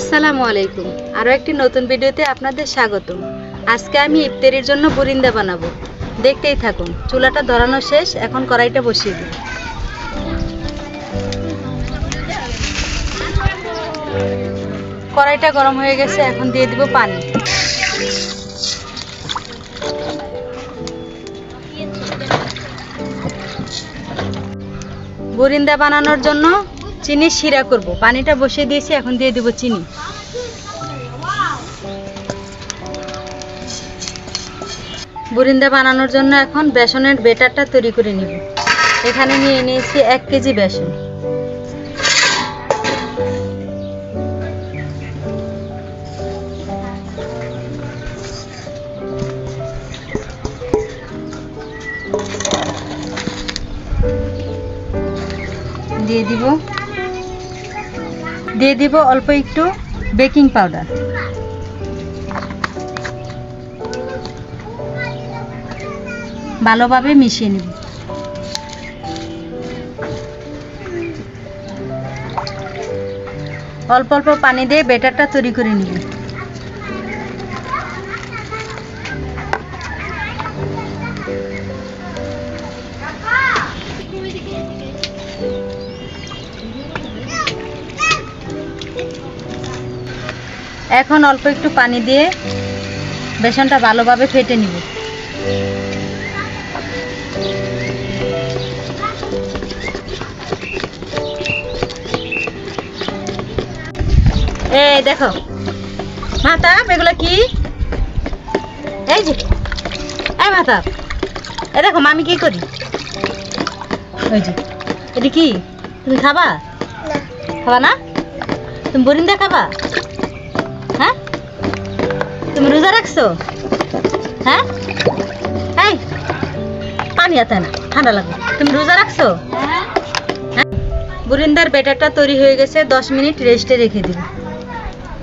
আসসালামু আলাইকুম। আরও একটি নতুন ভিডিওতে আপনাদের স্বাগত আজকে আমি ইফতারির জন্য বুরিন্দা বানাবো। দেখতেই থাকুন, চুলাটা ধরানো শেষ, এখন কড়াইটা বসিয়ে দিই। কড়াইটা গরম হয়ে গেছে, এখন দিয়ে দিব পানি। বুরিন্দা বানানোর জন্য চিনি শিরা করব। পানিটা বসিয়ে দিয়েছি, এখন দিয়ে দিব চিনি। বুরিন্দা বানানোর জন্য এখন বেসনের বেটারটা তৈরি করে নিব। এখানে নিয়ে নিয়েছি এক কেজি বেসন। দিয়ে দিব দিয়ে দিব অল্প একটু বেকিং পাউডার। ভালোভাবে মিশিয়ে নিব। অল্প অল্প পানি দিয়ে বেটারটা তৈরি করে নিব। এখন অল্প একটু পানি দিয়ে বেসনটা ভালোভাবে ফেটে নিব। এই দেখো। মাতা এগুলো কি? এই যে। এই মাতা এ দেখো মামি কি করি? ওই যে। এটা কি? তুমি খাবা? খাবা না? তুমি বরিন্দা খাবা? রোজা রাখছো? হ্যাঁ? এই, পানি আতে না, ঠান্ডা লাগবে। তুমি রোজা রাখছো? হ্যাঁ? বুরিন্দার বেটারটা তৈরি হয়ে গেছে, দশ মিনিট রেস্টে রেখে দিব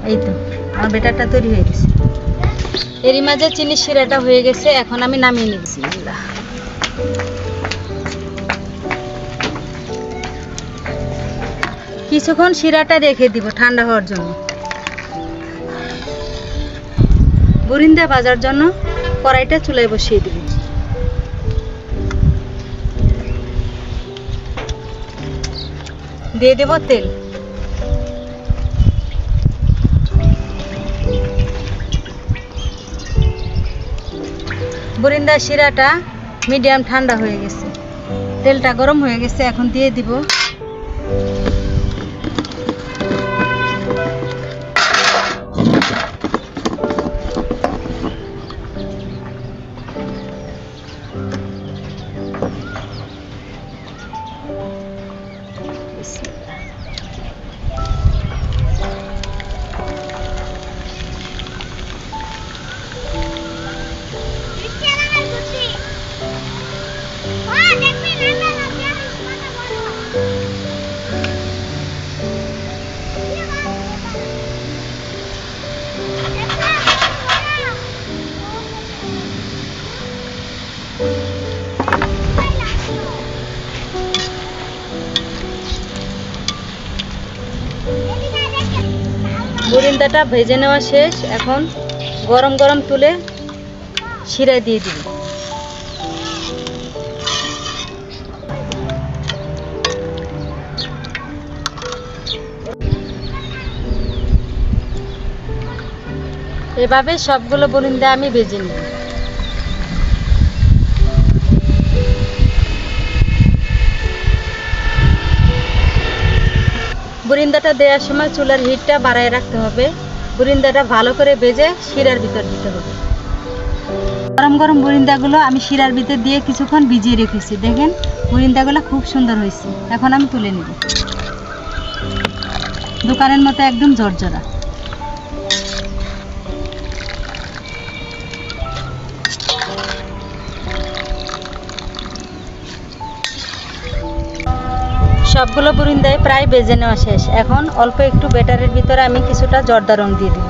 এই তো, আমার বেটারটা তৈরি হয়ে গেছে। এরই মাঝে চিনি শিরাটা হয়ে গেছে, এখন আমি নামিয়ে নিয়েছি কিছুক্ষণ শিরাটা রেখে দিব ঠান্ডা হওয়ার জন্য। বুরিন্দা ভাজার জন্য কড়াইটা চুলায় বসিয়ে দিব। দিয়ে দেব তেল। বুরিন্দা শিরাটা মিডিয়াম ঠান্ডা হয়ে গেছে। তেলটা গরম হয়ে গেছে, এখন দিয়ে দিব বুরিন্দাটা ভেজে নেওয়া শেষ। এখন গরম গরম তুলে শিরায় দিয়ে দিবি। এভাবে সবগুলো বুরিন্দা আমি ভেজে নিব। বুরিন্দাটা দেওয়ার সময় চুলার হিটটা বাড়ায় রাখতে হবে। বুরিন্দাটা ভালো করে ভেজে শিরার ভিতর দিতে হবে। গরম গরম বুরিন্দাগুলো আমি শিরার ভিতর দিয়ে কিছুক্ষণ ভিজিয়ে রেখেছি। দেখেন, বুরিন্দাগুলো খুব সুন্দর হয়েছে। এখন আমি তুলে নেব। দোকানের মতো একদম জর্জরা। সবগুলো বুরিন্দায় প্রায় বেজে নেওয়া শেষ। এখন অল্প একটু বেটারের ভিতরে আমি কিছুটা জর্দা রং দিয়ে দিই।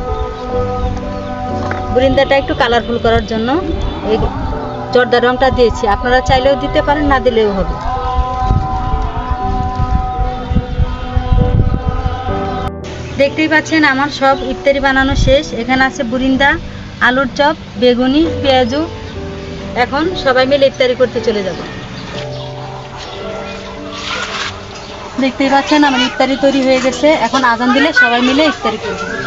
বুরিন্দাটা একটু কালারফুল করার জন্য এই জর্দা রংটা দিয়েছি। আপনারা চাইলেও দিতে পারেন, না দিলেও হবে। দেখতেই পাচ্ছেন, আমার সব ইফতারি বানানো শেষ। এখানে আছে বুরিন্দা, আলুর চপ, বেগুনি, পেঁয়াজু। এখন সবাই মিলে ইফতারি করতে চলে যাব। দেখতেই পাচ্ছেন আমার ইফতারি তৈরি হয়ে গেছে। এখন আজান দিলে সবাই মিলে ইফতারি করব।